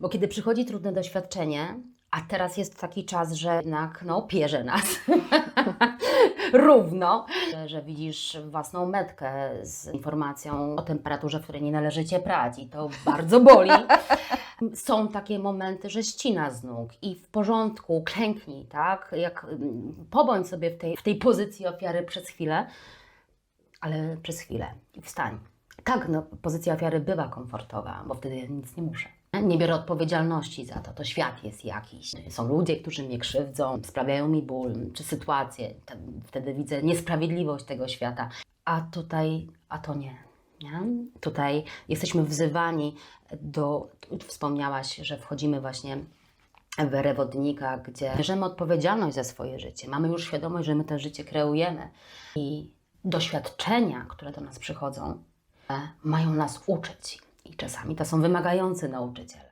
Bo kiedy przychodzi trudne doświadczenie, a teraz jest taki czas, że jednak no, pierze nas równo, że, że widzisz własną metkę z informacją o temperaturze, w której nie należy cię prać i to bardzo boli. Są takie momenty, że ścina z nóg i w porządku, klęknij, tak? Jak, mm, pobądź sobie w tej, w tej pozycji ofiary przez chwilę, ale przez chwilę i wstań. Tak, no, pozycja ofiary bywa komfortowa, bo wtedy ja nic nie muszę. Nie biorę odpowiedzialności za to, to świat jest jakiś. Są ludzie, którzy mnie krzywdzą, sprawiają mi ból, czy sytuacje. Te- Wtedy widzę niesprawiedliwość tego świata. A tutaj, a to nie. nie? Tutaj jesteśmy wzywani do, wspomniałaś, że wchodzimy właśnie w erę wodnika, gdzie bierzemy odpowiedzialność za swoje życie. Mamy już świadomość, że my to życie kreujemy. I doświadczenia, które do nas przychodzą, e, mają nas uczyć. Czasami to są wymagający nauczyciele.